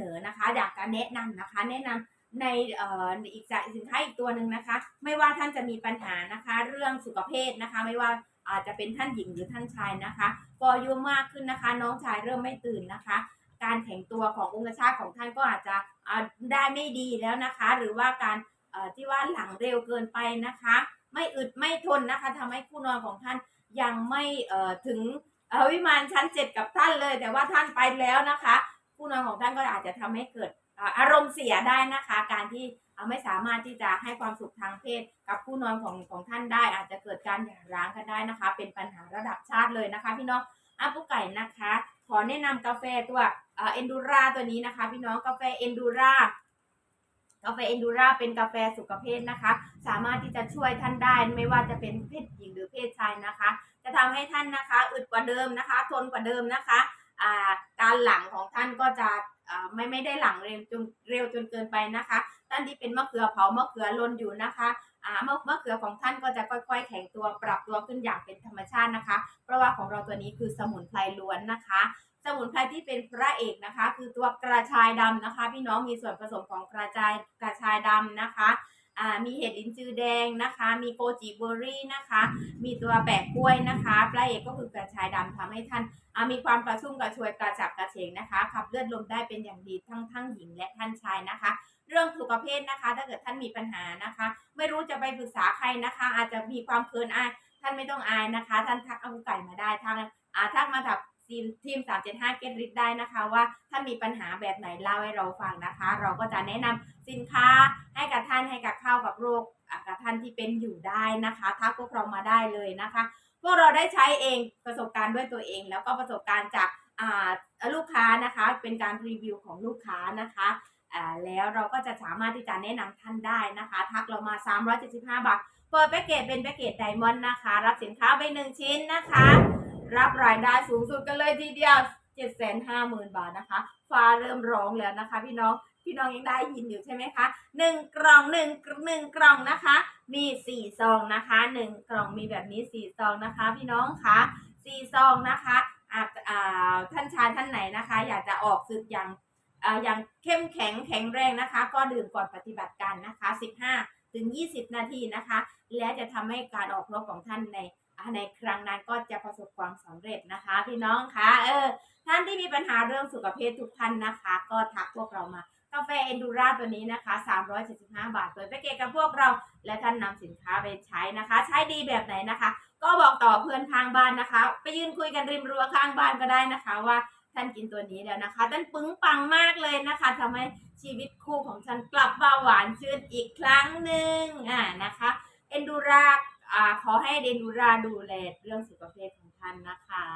นอนะคะ อยากจะแนะนำนะคะ แนะนำในอ่ออีกสินค้าอีกตัวหนึ่งนะคะ ไม่ว่าท่านจะมีปัญหานะคะ เรื่องสุขภาพนะคะ ไม่ว่าอาจจะเป็นท่านหญิงหรือท่านชายนะคะพออายุมากขึ้นนะคะ น้องชายเริ่มไม่ตื่นนะคะ การแข็งตัวขององคชาตของท่านก็อาจจะได้ไม่ดีแล้วนะคะ หรือว่าการที่ว่าหลังเร็วเกินไปนะคะ ไม่อึดไม่ทนนะคะทำให้คู่นอนของท่านยังไม่ถึงวิมานชั้นเจ็ดกับท่านเลย แต่ว่าท่านไปแล้วนะคะ คู่นอนของท่านก็อาจจะทำให้เกิดอารมณ์เสียได้นะคะ การที่ไม่สามารถที่จะให้ความสุขทางเพศ กับคู่นอนของของท่านได้ อาจจะเกิดการหย่าร้างกันได้นะคะ เป็นปัญหาระดับชาติเลยนะคะ พี่น้องอาปุไก่นะคะ ขอแนะนำกาแฟตัวเอ็นดูราตัวนี้นะคะ พี่น้องกาแฟเอ็นดูรากาแฟเอนดูราเป็นกาแฟสุขภาพนะคะ สามารถที่จะช่วยท่านได้ไม่ว่าจะเป็นเพศหญิงหรือเพศชายนะคะ จะทำให้ท่านนะคะ อึดกว่าเดิมนะคะ ทนกว่าเดิมนะคะ การหลังของท่านก็จะไม่ไม่ได้หลังเร็วจนเร็วจนเกินไปนะคะ ท่านที่เป็นมะเขือเผามะเขือลนอยู่นะคะมะมะเขือของท่านก็จะค่อย ๆ แข็งตัวปรับตัวขึ้นอย่างเป็นธรรมชาตินะคะ เพราะว่าของเราตัวนี้คือสมุนไพรล้วนนะคะ สมุนไพรที่เป็นพระเอกนะคะ คือตัวกระชายดำนะคะ พี่น้องมีส่วนผสมของกระชายกระชายดำนะคะ มีเห็ดอินจือแดงนะคะ มีโกจิเบอร์รี่นะคะ มีตัวแปะกล้วยนะคะพระเอกก็คือกระชายดำทำให้ท่านมีความกระชุ่มกระชวยกระจับกระเฉงนะคะ ขับเลือดลมได้เป็นอย่างดีทั้งทั้งหญิงและท่านชายนะคะ เรื่องสุขภาพนะคะ ถ้าเกิดท่านมีปัญหานะคะ ไม่รู้จะไปปรึกษาใครนะคะ อาจจะมีความเคินอายท่านไม่ต้องอายนะคะ ท่านทักเอาไก่มาได้ทางอ่าทักมาถับ ทีมทีม 375เกตริดได้นะคะว่าถ้ามีปัญหาแบบไหนเล่าให้เราฟังนะคะ เราก็จะแนะนำสินค้าให้กับท่านให้กับเข้ากับโรคอะกับท่านที่เป็นอยู่ได้นะคะทักพวกเรามาได้เลยนะคะ พวกเราได้ใช้เองประสบการณ์ด้วยตัวเอง แล้วก็ประสบการณ์จากลูกค้านะคะเป็นการรีวิวของลูกค้านะคะแล้วเราก็จะสามารถที่จะแนะนำท่านได้นะคะ ทักเรามา 375 บาทเปิดแพ็กเกจเป็นแพ็กเกจไดมอนด์นะคะ รับสินค้าไป1ชิ้นนะคะ รับรายได้สูงสุดกันเลยทีเดียว750,000บาทนะคะ ฟ้าเริ่มร้องแล้วนะคะ พี่น้อง พี่น้องยังได้ยินอยู่ใช่ไหมคะหนึ่งกล่องหนึ่งหนึ่งกล่องนะคะ มีสี่ซองนะคะหนึ่งกล่องมีแบบนี้สี่ซองนะคะ พี่น้องคะสี่ซองนะคะอาอ่าท่านชายท่านไหนนะคะ อยากจะออกศึกอย่างอย่างเข้มแข็งแข็งแรงนะคะ ก็ดื่มก่อนปฏิบัติการนะคะ 15 ถึง 20 นาทีนะคะ และจะทำให้การออกรบของท่านใน ในครั้งนั้นก็จะประสบความสำเร็จนะคะ พี่น้องคะเออท่านที่มีปัญหาเรื่องสุขภาพทุกท่านนะคะ ก็ทักพวกเรามากาแฟเอนดูราตัวนี้นะคะ 375 บาท เปิดแพ็กเกจกับพวกเรา และท่านนำสินค้าไปใช้นะคะ ใช้ดีแบบไหนนะคะ ก็บอกต่อเพื่อนข้างบ้านนะคะ ไปยืนคุยกันริมรั้วข้างบ้านก็ได้นะคะ ว่าท่านกินตัวนี้แล้วนะคะ ท่านปึ้งปังมากเลยนะคะทำให้ชีวิตคู่ของฉันกลับมาหวานชื่นอีกครั้งหนึ่งอ่านะคะ เอนดูรา ขอให้เดนูราดูแลเรื่องสุขภาพของท่านนะคะ